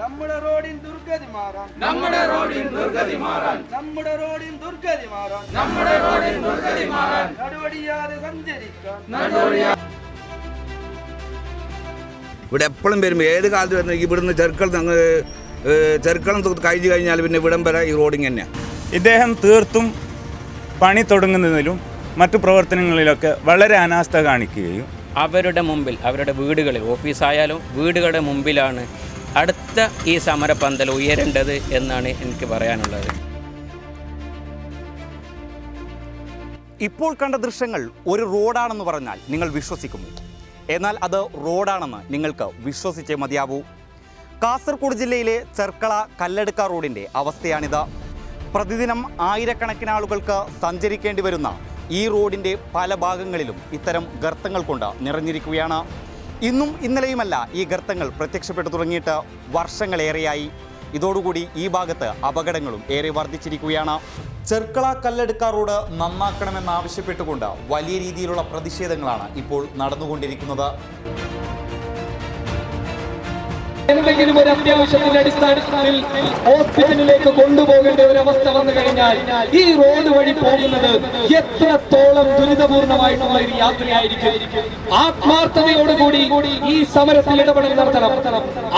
നമ്മുടെ റോഡിൻ ദുർഗതി മാറാൻ. നമ്മുടെ റോഡിൻ ദുർഗതി മാറാൻ. നമ്മുടെ റോഡിൻ ദുർഗതി മാറാൻ. നമ്മുടെ റോഡിൻ ദുർഗതി മാറാൻ. നടുവടിയാതെ സഞ്ചരിക്കാൻ. ഇവിടെ എപ്പോഴും വരുമ്പോൾ ഏത് കാലത്ത് വരുന്ന ഇവിടുന്ന് ചെറുക്കൾ അങ്ങ് ചെറുക്കളം കഴിഞ്ഞ് കഴിഞ്ഞാൽ പിന്നെ ഇവിടം വരെ ഈ റോഡിങ് തന്നെയാണ് ഇദ്ദേഹം തീർത്തും പണി തുടങ്ങുന്നതിലും മറ്റു പ്രവർത്തനങ്ങളിലൊക്കെ വളരെ അനാസ്ഥ കാണിക്കുകയും അവരുടെ മുമ്പിൽ അവരുടെ വീടുകളിൽ ഓഫീസായാലും വീടുകളുടെ മുമ്പിലാണ് അടുത്ത ഈ സമരപന്തൽ ഉയരേണ്ടത് എന്നാണ് എനിക്ക് പറയാനുള്ളത്. ഇപ്പോൾ കണ്ട ദൃശ്യങ്ങൾ ഒരു റോഡാണെന്ന് പറഞ്ഞാൽ നിങ്ങൾ വിശ്വസിക്കുമോ എന്നാൽ അത് റോഡാണെന്ന് നിങ്ങൾക്ക് വിശ്വസിച്ചേ മതിയാവൂ. കാസർഗോഡ് ജില്ലയിലെ ചെർക്കള കല്ലടുക്ക റോഡിന്റെ അവസ്ഥയാണിത്. പ്രതിദിനം ആയിരക്കണക്കിന് ആളുകൾക്ക് സഞ്ചരിക്കേണ്ടി വരുന്ന ഈ റോഡിന്റെ പല ഭാഗങ്ങളിലും ഇത്തരം ഗർത്തങ്ങൾ കൊണ്ട് നിറഞ്ഞിരിക്കുകയാണ്. ഇന്നും ഇന്നലെയുമല്ല ഈ ഗർത്തങ്ങൾ പ്രത്യക്ഷപ്പെട്ടു തുടങ്ങിയിട്ട് വർഷങ്ങളേറെയായി. ഇതോടുകൂടി ഈ ഭാഗത്ത് അപകടങ്ങളും ഏറെ വർദ്ധിച്ചിരിക്കുകയാണ്. ചെർക്കള കല്ലടുക്ക റോഡ് നന്നാക്കണമെന്നാവശ്യപ്പെട്ടുകൊണ്ട് വലിയ രീതിയിലുള്ള പ്രതിഷേധങ്ങളാണ് ഇപ്പോൾ നടന്നുകൊണ്ടിരിക്കുന്നത്. എന്തെങ്കിലും ഒരു അത്യാവശ്യത്തിന്റെ അടിസ്ഥാനത്തിൽ ഹോസ്പിറ്റലിലേക്ക് കൊണ്ടുപോകേണ്ട ഒരു അവസ്ഥ വന്നു കഴിഞ്ഞാൽ ഈ റോഡ് വഴി പോകുന്നത് എത്രത്തോളം ദുരിതപൂർണമായിട്ടുള്ള ഒരു യാത്രയായിരിക്കും? ആത്മാർത്ഥതയോടുകൂടി ഈ സമരത്തിൽ ഇടപെടൽ നടത്തണം.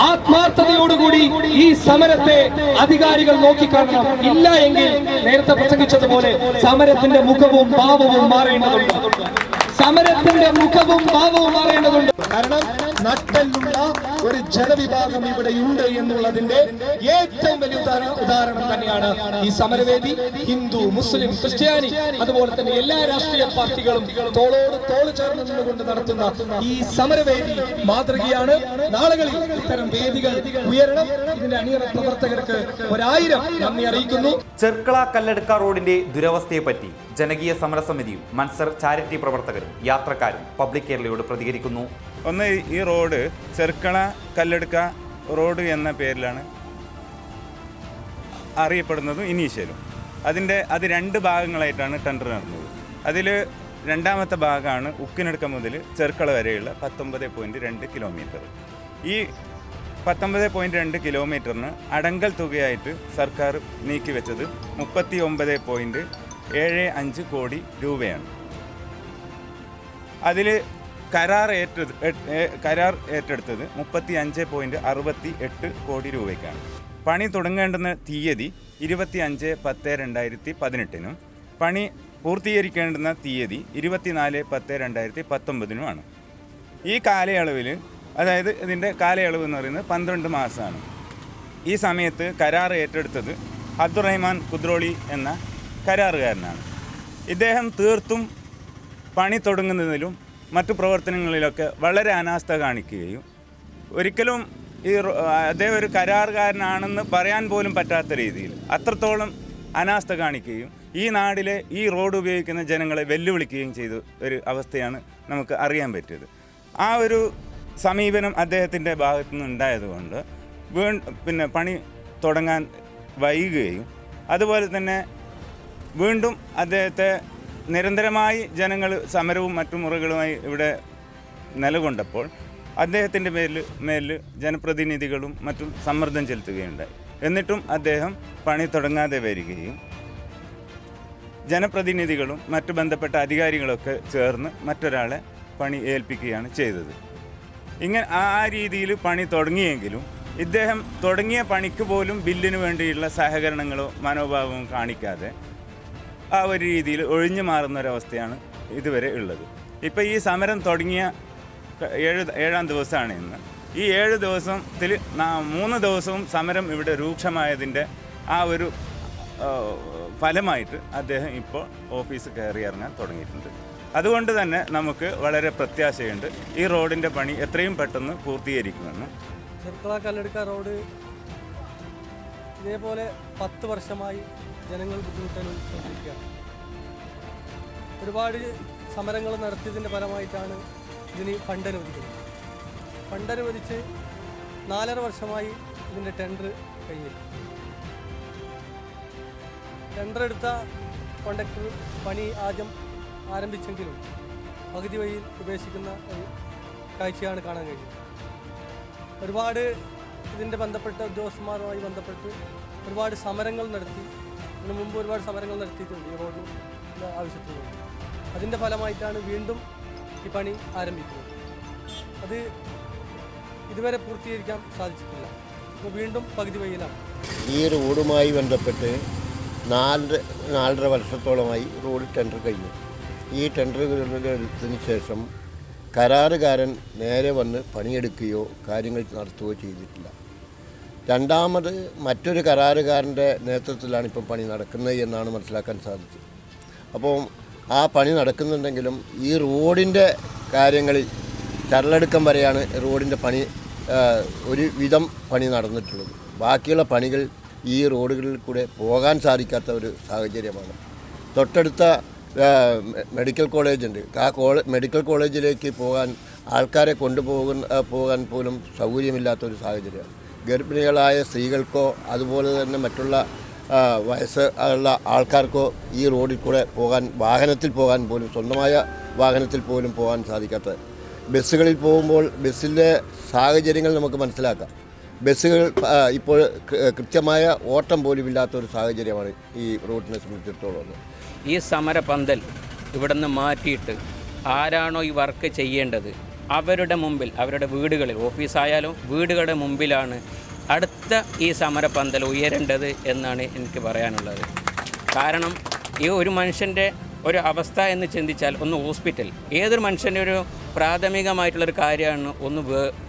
ആത്മാർത്ഥതയോടുകൂടി ഈ സമരത്തെ അധികാരികൾ നോക്കിക്കാണണം. ഇല്ല എങ്കിൽ നേരത്തെ പ്രസംഗിച്ചതുപോലെ സമരത്തിന്റെ മുഖവും ഭാവവും മാറേണ്ടതുണ്ട്. സമരത്തിന്റെ മുഖവും ഭാവവും മാറേണ്ടതുണ്ട്. കാരണം നട്ടലുള്ള ഒരു ജനവിഭാഗം ഇവിടെയുണ്ട് എന്നുള്ളതിന്റെ ഏറ്റവും വലിയ ഉദാഹരണം തന്നെയാണ് ഈ സമരവേദി ഹിന്ദു മുസ്ലിം ക്രിസ്ത്യാനി അതുപോലെ തന്നെ എല്ലാ രാഷ്ട്രീയ പാർട്ടികളും തോളോട് തോൾ ചേർന്ന് നിന്നുകൊണ്ട് നടത്തുന്ന ഈ സമരവേദി മാതൃകയാണ്. നാളുകളിൽ ഇത്തരം വേദികൾ ഉയരണം. ഇതിന്റെ അണിയറ പ്രവർത്തകർക്ക് ഒരായിരം നന്ദി അറിയിക്കുന്നു. ചെർക്കള കല്ലടുക്ക റോഡിന്റെ ദുരവസ്ഥയെപ്പറ്റി ജനകീയ സമരസമിതിയും മൻസർ ചാരിറ്റി പ്രവർത്തകരും യാത്രക്കാരും പബ്ലിക് കേരളയോട് പ്രതികരിക്കുന്നു. ഒന്ന് ഈ റോഡ് ചെറുക്കണ കല്ലെടുക്ക റോഡ് എന്ന പേരിലാണ് അറിയപ്പെടുന്നതും ഇനീഷ്യലും അതിന്റെ അത് രണ്ട് ഭാഗങ്ങളായിട്ടാണ് ടെൻഡർ നടന്നത്. അതിൽ രണ്ടാമത്തെ ഭാഗമാണ് ഉക്കിനടുക്ക മുതൽ ചെറുക്കള വരെയുള്ള പത്തൊമ്പത് പോയിന്റ് രണ്ട് കിലോമീറ്റർ ഈ പത്തൊമ്പത് പോയിന്റ് രണ്ട് കിലോമീറ്ററിന് അടങ്കൽ തുകയായിട്ട് സർക്കാർ നീക്കിവെച്ചത് മുപ്പത്തി ഒമ്പത് പോയിന്റ് ഏഴ് അഞ്ച് കോടി രൂപയാണ്. അതിൽ കരാർ ഏറ്റെടു കരാർ ഏറ്റെടുത്തത് മുപ്പത്തി അഞ്ച് പോയിന്റ് അറുപത്തി എട്ട് കോടി രൂപയ്ക്കാണ്. പണി തുടങ്ങേണ്ടുന്ന തീയതി ഇരുപത്തി അഞ്ച് പത്ത് രണ്ടായിരത്തി പതിനെട്ടിനും പണി പൂർത്തീകരിക്കേണ്ടുന്ന തീയതി ഇരുപത്തിനാല് പത്ത് രണ്ടായിരത്തി പത്തൊമ്പതിനുമാണ്. ഈ കാലയളവിൽ അതായത് ഇതിന്റെ കാലയളവ് എന്ന് പറയുന്നത് പന്ത്രണ്ട് മാസമാണ് ഈ സമയത്ത് കരാർ ഏറ്റെടുത്തത് അബ്ദുറഹ്മാൻ കുദ്രോളി എന്ന കരാറുകാരനാണ്. ഇദ്ദേഹം തീർത്തും പണി തുടങ്ങുന്നതിലും മറ്റു പ്രവർത്തനങ്ങളിലൊക്കെ വളരെ അനാസ്ഥ കാണിക്കുകയും ഒരിക്കലും ഈ അദ്ദേഹം ഒരു കരാറുകാരനാണെന്ന് പറയാൻ പോലും പറ്റാത്ത രീതിയിൽ അത്രത്തോളം അനാസ്ഥ കാണിക്കുകയും ഈ നാടിലെ ഈ റോഡ് ഉപയോഗിക്കുന്ന ജനങ്ങളെ വെല്ലുവിളിക്കുകയും ചെയ്ത ഒരു അവസ്ഥയാണ് നമുക്ക് അറിയാൻ പറ്റിയത്. ആ ഒരു സമീപനം അദ്ദേഹത്തിന്റെ ഭാഗത്തു നിന്ന് ഉണ്ടായതുകൊണ്ട് വീ പിന്നെ പണി തുടങ്ങാൻ വൈകുകയും അതുപോലെ തന്നെ വീണ്ടും അദ്ദേഹത്തെ നിരന്തരമായി ജനങ്ങൾ സമരവും മറ്റു മുറികളുമായി ഇവിടെ നിലകൊണ്ടപ്പോൾ അദ്ദേഹത്തിന്റെ മേലിൽ മേലിൽ ജനപ്രതിനിധികളും മറ്റും സമ്മർദ്ദം ചെലുത്തുകയുണ്ടായി. എന്നിട്ടും അദ്ദേഹം പണി തുടങ്ങാതെ വരികയും ജനപ്രതിനിധികളും മറ്റു ബന്ധപ്പെട്ട അധികാരികളൊക്കെ ചേർന്ന് മറ്റൊരാളെ പണി ഏൽപ്പിക്കുകയാണ് ചെയ്തത്. ഇങ്ങനെ ആ രീതിയിൽ പണി തുടങ്ങിയെങ്കിലും ഇദ്ദേഹം തുടങ്ങിയ പണിക്ക് പോലും ബില്ലിന് വേണ്ടിയുള്ള സഹകരണങ്ങളോ മനോഭാവവും കാണിക്കാതെ ആ ഒരു രീതിയിൽ ഒഴിഞ്ഞു മാറുന്ന ഒരവസ്ഥയാണ് ഇതുവരെ ഉള്ളത്. ഇപ്പോൾ ഈ സമരം തുടങ്ങിയ ഏഴ് ഏഴാം ദിവസമാണ് ഇന്ന്. ഈ ഏഴ് ദിവസത്തിൽ മൂന്ന് ദിവസവും സമരം ഇവിടെ രൂക്ഷമായതിന്റെ ആ ഒരു ഫലമായിട്ട് അദ്ദേഹം ഇപ്പോൾ ഓഫീസ് കയറി ഇറങ്ങാൻ തുടങ്ങിയിട്ടുണ്ട്. അതുകൊണ്ട് തന്നെ നമുക്ക് വളരെ പ്രത്യാശയുണ്ട് ഈ റോഡിന്റെ പണി എത്രയും പെട്ടെന്ന് പൂർത്തീകരിക്കുമെന്ന്. ചെർക്കള കല്ലെടുക്ക റോഡ് ഇതേപോലെ പത്ത് വർഷമായി ജനങ്ങൾ ബുദ്ധിമുട്ട് അനുഭവിച്ചുകൊണ്ടിരിക്കുകയാണ് ഒരുപാട് സമരങ്ങൾ നടത്തിയതിന്റെ ഫലമായിട്ടാണ് ഇതിന് ഫണ്ട് അനുവദിക്കുന്നത്. ഫണ്ട് അനുവദിച്ച് നാലര വർഷമായി ഇതിന്റെ ടെൻഡർ കഴിഞ്ഞില്ല ടെൻഡർ എടുത്ത കോണ്ടക്ടർ പണി ആദ്യം ആരംഭിച്ചെങ്കിലും പകുതി വഴിയിൽ ഉപേക്ഷിക്കുന്ന ഒരു കാഴ്ചയാണ് കാണാൻ കഴിയുന്നത്. ഒരുപാട് ഇതിന്റെ ബന്ധപ്പെട്ട ഉദ്യോഗസ്ഥന്മാരുമായി ബന്ധപ്പെട്ട് ഒരുപാട് സമരങ്ങൾ നടത്തി ഇതിനു മുമ്പ് ഒരുപാട് സമരങ്ങൾ നടത്തിയിട്ടുണ്ട് ഈ റോഡിന് ആവശ്യത്തിന് അതിന്റെ ഫലമായിട്ടാണ് വീണ്ടും ഈ പണി ആരംഭിക്കുന്നത്. അത് ഇതുവരെ പൂർത്തീകരിക്കാൻ സാധിച്ചിട്ടില്ല. അപ്പോൾ വീണ്ടും പകുതി വഴിയിലാണ്. ഈ റോഡുമായി ബന്ധപ്പെട്ട് നാല് നാലര വർഷത്തോളമായി റോഡ് ടെൻഡർ കഴിഞ്ഞു. ഈ ടെൻഡറുകളെടുത്തതിന് ശേഷം കരാറുകാരൻ നേരെ വന്ന് പണിയെടുക്കുകയോ കാര്യങ്ങൾ നടത്തുകയോ ചെയ്തിട്ടില്ല. രണ്ടാമത് മറ്റൊരു കരാറുകാരന്റെ നേതൃത്വത്തിലാണ് ഇപ്പം പണി നടക്കുന്നത് എന്നാണ് മനസ്സിലാക്കാൻ സാധിച്ചത്. അപ്പോൾ ആ പണി നടക്കുന്നുണ്ടെങ്കിലും ഈ റോഡിന്റെ കാര്യങ്ങളിൽ ചരളടുക്കം വരെയാണ് റോഡിന്റെ പണി ഒരു വിധം പണി നടന്നിട്ടുള്ളത്. ബാക്കിയുള്ള പണികൾ ഈ റോഡുകളിൽ കൂടെ പോകാൻ സാധിക്കാത്ത ഒരു സാഹചര്യമാണ്. തൊട്ടടുത്ത മെഡിക്കൽ കോളേജ് ഉണ്ട്. ആ കോളേ മെഡിക്കൽ കോളേജിലേക്ക് പോകാൻ ആൾക്കാരെ കൊണ്ടുപോകുന്ന പോകാൻ പോലും സൗകര്യമില്ലാത്ത ഒരു സാഹചര്യമാണ്. ഗർഭിണികളായ സ്ത്രീകൾക്കോ അതുപോലെ തന്നെ മറ്റുള്ള വയസ്സ് ഉള്ള ആൾക്കാർക്കോ ഈ റോഡിൽ കൂടെ പോകാൻ വാഹനത്തിൽ പോകാൻ പോലും സ്വന്തമായ വാഹനത്തിൽ പോലും പോകാൻ സാധിക്കാത്തത് ബസ്സുകളിൽ പോകുമ്പോൾ ബസ്സിന്റെ സാഹചര്യങ്ങൾ നമുക്ക് മനസ്സിലാക്കാം. ബസ്സുകൾ ഇപ്പോൾ കൃത്യമായ ഓട്ടം പോലും ഇല്ലാത്ത ഒരു സാഹചര്യമാണ് ഈ റോഡിനെ സംബന്ധിച്ചിടത്തോളം. ഈ സമരപന്തൽ ഇവിടെ നിന്ന് മാറ്റിയിട്ട് ആരാണോ ഈ വർക്ക് ചെയ്യേണ്ടത്? അവരുടെ മുമ്പിൽ അവരുടെ വീടുകളിൽ ഓഫീസായാലും വീടുകളുടെ മുമ്പിലാണ് അടുത്ത ഈ സമരപന്തൽ ഉയരേണ്ടത് എന്നാണ് എനിക്ക് പറയാനുള്ളത്. കാരണം ഈ ഒരു മനുഷ്യന്റെ ഒരു അവസ്ഥ എന്ന് ചിന്തിച്ചാൽ ഒന്ന് ഹോസ്പിറ്റൽ ഏതൊരു മനുഷ്യന്റെ ഒരു പ്രാഥമികമായിട്ടുള്ളൊരു കാര്യമാണ് ഒന്ന്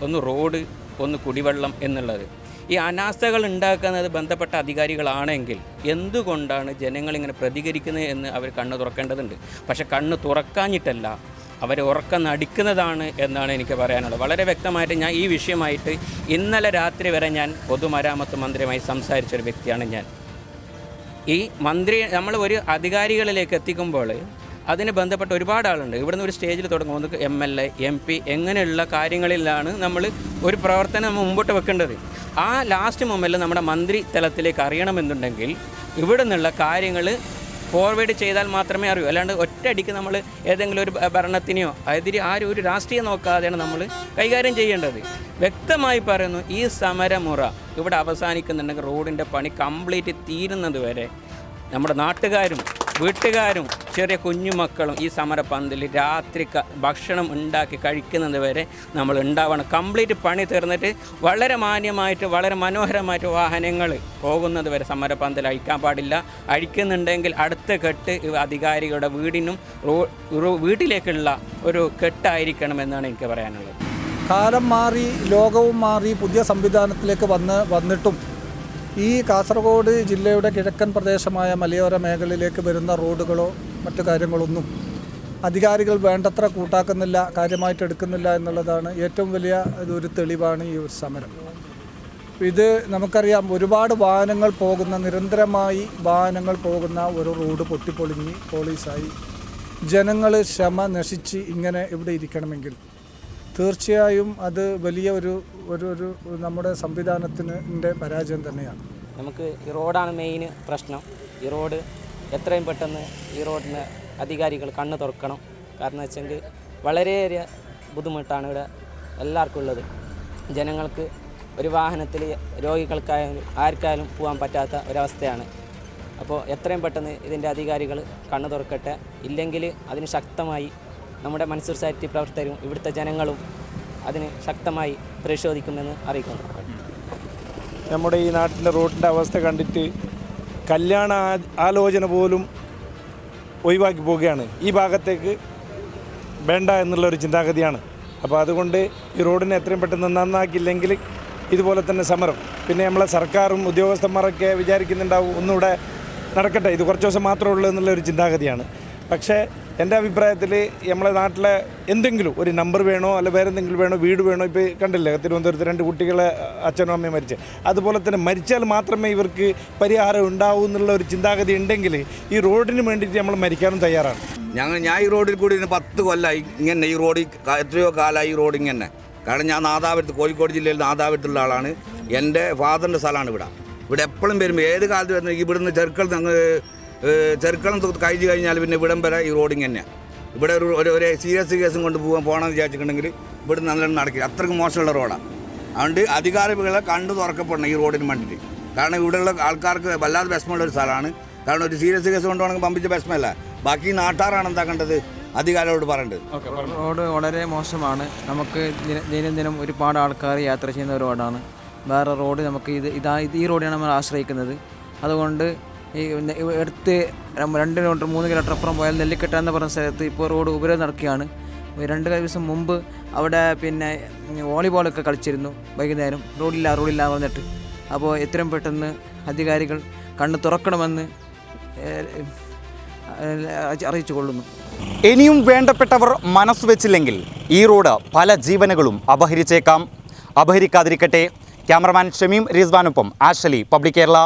ഒന്ന് റോഡ് ഒന്ന് കുടിവെള്ളം എന്നുള്ളത്. ഈ അനാസ്ഥകൾ ഉണ്ടാക്കുന്നത് ബന്ധപ്പെട്ട അധികാരികളാണെങ്കിൽ എന്തുകൊണ്ടാണ് ജനങ്ങളിങ്ങനെ പ്രതികരിക്കുന്നത് എന്ന് അവർ കണ്ണ് തുറക്കേണ്ടതുണ്ട്. പക്ഷെ കണ്ണ് തുറക്കാഞ്ഞിട്ടല്ല അവരെ ഉറക്കം നടിക്കുന്നതാണ് എന്നാണ് എനിക്ക് പറയാനുള്ളത്. വളരെ വ്യക്തമായിട്ട് ഞാൻ ഈ വിഷയമായിട്ട് ഇന്നലെ രാത്രി വരെ ഞാൻ പൊതുമരാമത്ത് മന്ത്രിയുമായി സംസാരിച്ചൊരു വ്യക്തിയാണ് ഞാൻ. ഈ മന്ത്രി നമ്മൾ ഒരു അധികാരികളിലേക്ക് എത്തിക്കുമ്പോൾ അതിന് ബന്ധപ്പെട്ട ഒരുപാട് ആളുണ്ട്. ഇവിടുന്ന് ഒരു സ്റ്റേജിൽ തുടങ്ങും ഒന്ന് M L A M P എങ്ങനെയുള്ള കാര്യങ്ങളിലാണ് നമ്മൾ ഒരു പ്രവർത്തനം മുമ്പോട്ട് വെക്കേണ്ടത്. ആ ലാസ്റ്റ് മൊമെന്റിൽ നമ്മുടെ മന്ത്രി തലത്തിലേക്ക് അറിയണമെന്നുണ്ടെങ്കിൽ ഇവിടെ നിന്നുള്ള കാര്യങ്ങൾ ഫോർവേഡ് ചെയ്താൽ മാത്രമേ അറിയൂ. അല്ലാണ്ട് ഒറ്റയടിക്ക് നമ്മൾ ഏതെങ്കിലും ഒരു ഭരണത്തിനെയോ അതിരി ആരും ഒരു രാഷ്ട്രീയം നോക്കാതെയാണ് നമ്മൾ കൈകാര്യം ചെയ്യേണ്ടത്. വ്യക്തമായി പറയുന്നു ഈ സമരമുറ ഇവിടെ അവസാനിക്കുന്നുണ്ടെങ്കിൽ റോഡിന്റെ പണി കംപ്ലീറ്റ് തീരുന്നത് വരെ നമ്മുടെ നാട്ടുകാരും വീട്ടുകാരും ചെറിയ കുഞ്ഞുമക്കളും ഈ സമരപ്പന്തൽ രാത്രി ഭക്ഷണം ഉണ്ടാക്കി കഴിക്കുന്നത് വരെ നമ്മൾ ഉണ്ടാവണം. കംപ്ലീറ്റ് പണി തീർന്നിട്ട് വളരെ മാന്യമായിട്ട് വളരെ മനോഹരമായിട്ട് വാഹനങ്ങൾ പോകുന്നത് വരെ സമരപ്പന്തൽ അഴിക്കാൻ പാടില്ല. അഴിക്കുന്നുണ്ടെങ്കിൽ അടുത്ത കെട്ട് അധികാരികളുടെ വീടിനും വീട്ടിലേക്കുള്ള ഒരു കെട്ടായിരിക്കണം എന്നാണ് എനിക്ക് പറയാനുള്ളത്. കാലം മാറി ലോകവും മാറി പുതിയ സംവിധാനത്തിലേക്ക് വന്ന് വന്നിട്ടും ഈ കാസർഗോഡ് ജില്ലയുടെ കിഴക്കൻ പ്രദേശമായ മലയോര മേഖലയിലേക്ക് വരുന്ന റോഡുകളോ മറ്റു കാര്യങ്ങളൊന്നും അധികാരികൾ വേണ്ടത്ര കൂട്ടാക്കുന്നില്ല കാര്യമായിട്ട് എടുക്കുന്നില്ല എന്നുള്ളതാണ് ഏറ്റവും വലിയ ഒരു തെളിവാണ് ഈ ഒരു സമരം. ഇത് നമുക്കറിയാം ഒരുപാട് വാഹനങ്ങൾ പോകുന്ന നിരന്തരമായി വാഹനങ്ങൾ പോകുന്ന ഒരു റോഡ് പൊട്ടിപ്പൊളിഞ്ഞ് പോളീസായി ജനങ്ങൾ ക്ഷമ നശിച്ച് ഇങ്ങനെ ഇവിടെ ഇരിക്കണമെങ്കിൽ തീർച്ചയായും അത് വലിയ ഒരു ഒരു ഒരു നമ്മുടെ സംവിധാനത്തിന്റെ പരാജയം തന്നെയാണ്. നമുക്ക് ഈ റോഡാണ് മെയിൻ പ്രശ്നം. ഈ റോഡ് എത്രയും പെട്ടെന്ന് ഈ റോഡിന് അധികാരികൾ കണ്ണ് തുറക്കണം. കാരണം വെച്ചെങ്കിൽ വളരെയേറെ ബുദ്ധിമുട്ടാണ് ഇവിടെ എല്ലാവർക്കും ഉള്ളത്. ജനങ്ങൾക്ക് ഒരു വാഹനത്തിൽ രോഗികൾക്കായാലും ആർക്കായാലും പോകാൻ പറ്റാത്ത ഒരവസ്ഥയാണ്. അപ്പോൾ എത്രയും പെട്ടെന്ന് ഇതിന്റെ അധികാരികൾ കണ്ണു തുറക്കട്ടെ. ഇല്ലെങ്കിൽ അതിന് ശക്തമായി നമ്മുടെ മൻസൂർ സാരിറ്റി പ്രവർത്തകരും ഇവിടുത്തെ ജനങ്ങളും അതിന് ശക്തമായി പരിശോധിക്കുമെന്ന് അറിയിക്കുന്നു. നമ്മുടെ ഈ നാട്ടിലെ റോഡിന്റെ അവസ്ഥ കണ്ടിട്ട് കല്യാണ ആലോചന പോലും ഒഴിവാക്കി പോവുകയാണ്. ഈ ഭാഗത്തേക്ക് വേണ്ട എന്നുള്ള ഒരു ചിന്താഗതിയാണ്. അപ്പോൾ അതുകൊണ്ട് ഈ റോഡിനെ എത്രയും പെട്ടെന്ന് നന്നാക്കിയില്ലെങ്കിൽ ഇതുപോലെ തന്നെ സമരം. പിന്നെ നമ്മളെ സർക്കാരും ഉദ്യോഗസ്ഥന്മാരൊക്കെ വിചാരിക്കുന്നുണ്ടാവും ഒന്നുകൂടെ നടക്കട്ടെ ഇത് കുറച്ച് ദിവസം മാത്രമേ ഉള്ളൂ എന്നുള്ളൊരു ചിന്താഗതിയാണ്. പക്ഷേ എന്റെ അഭിപ്രായത്തിൽ നമ്മളെ നാട്ടിലെ എന്തെങ്കിലും ഒരു നമ്പർ വേണോ അല്ല വേറെ എന്തെങ്കിലും വേണോ വീട് വേണോ ഇപ്പോൾ കണ്ടില്ലേ തിരുവനന്തപുരത്ത് രണ്ട് കുട്ടികളെ അച്ഛനും അമ്മയും മരിച്ച്. അതുപോലെ തന്നെ മരിച്ചാൽ മാത്രമേ ഇവർക്ക് പരിഹാരം ഉണ്ടാവൂ എന്നുള്ള ഒരു ചിന്താഗതി ഉണ്ടെങ്കിൽ ഈ റോഡിന് വേണ്ടിയിട്ട് നമ്മൾ മരിക്കാനും തയ്യാറാണ്. ഞങ്ങൾ ഞാൻ ഈ റോഡിൽ കൂടി പത്ത് കൊല്ലമായി ഇങ്ങനെ ഈ റോഡിൽ എത്രയോ കാലമായി ഈ റോഡ് ഇങ്ങനെ. കാരണം ഞാൻ നാദാപുരത്ത് കോഴിക്കോട് ജില്ലയിൽ നാദാപുരത്തുള്ള ആളാണ്. എന്റെ ഫാദറിന്റെ സ്ഥലമാണ് ഇവിടെ. ഇവിടെ എപ്പോഴും വരുമ്പോൾ ഏത് കാലത്ത് വരുന്ന ഇവിടുന്ന് ചെറുക്കൾ ഞങ്ങൾ ചെറുക്കളം കഴിഞ്ഞ് കഴിഞ്ഞാൽ പിന്നെ ഇവിടം വരെ ഈ റോഡിങ് തന്നെയാണ് ഇവിടെ ഒരു ഒരു സീരിയസ് കേസും കൊണ്ട് പോകാൻ പോകണമെന്ന് വിചാരിച്ചിട്ടുണ്ടെങ്കിൽ ഇവിടെ നല്ലോണം നടക്കില്ല. അത്രയ്ക്ക് മോശമുള്ള റോഡാണ് അതുകൊണ്ട് അധികാരികളെ കണ്ടു തുറക്കപ്പെടണം ഈ റോഡിന് വേണ്ടിയിട്ട്. കാരണം ഇവിടെയുള്ള ആൾക്കാർക്ക് വല്ലാതെ വിഷമമുള്ള ഒരു സ്ഥലമാണ്. കാരണം ഒരു സീരിയസ് കേസ് കൊണ്ടുപോകണമെങ്കിൽ പമ്പിച്ച വിഷമമല്ല. ബാക്കി നാട്ടാറാണ് എന്താക്കേണ്ടത് അധികാരികളോട് പറയേണ്ടത്. റോഡ് വളരെ മോശമാണ്. നമുക്ക് ദൈനംദിനം ദിനം ഒരുപാട് ആൾക്കാർ യാത്ര ചെയ്യുന്ന റോഡാണ്. വേറെ റോഡ് നമുക്ക് ഇത് ഇതാ ഈ റോഡിനാണ് നമ്മൾ ആശ്രയിക്കുന്നത്. അതുകൊണ്ട് ഈ എടുത്ത് രണ്ട് കിലോമീറ്റർ മൂന്ന് കിലോമീറ്റർ അപ്പുറം പോയാൽ നെല്ലിക്കെട്ട എന്ന് പറഞ്ഞ സ്ഥലത്ത് ഇപ്പോൾ റോഡ് ഉപരോധം നടക്കുകയാണ്. രണ്ട് ദിവസം മുമ്പ് അവിടെ പിന്നെ വോളിബോളൊക്കെ കളിച്ചിരുന്നു വൈകുന്നേരം. റോഡില്ല റോഡില്ല പറഞ്ഞിട്ട്. അപ്പോൾ എത്രയും പെട്ടെന്ന് അധികാരികൾ കണ്ണ് തുറക്കണമെന്ന് അറിയിച്ചു കൊള്ളുന്നു. ഇനിയും വേണ്ടപ്പെട്ടവർ മനസ്സ് വെച്ചില്ലെങ്കിൽ ഈ റോഡ് പല ജീവനുകളും അപഹരിച്ചേക്കാം. അപഹരിക്കാതിരിക്കട്ടെ. ക്യാമറമാൻ ഷമീം റിസ്വാനൊപ്പം ആഷലി പബ്ലിക് കേരള.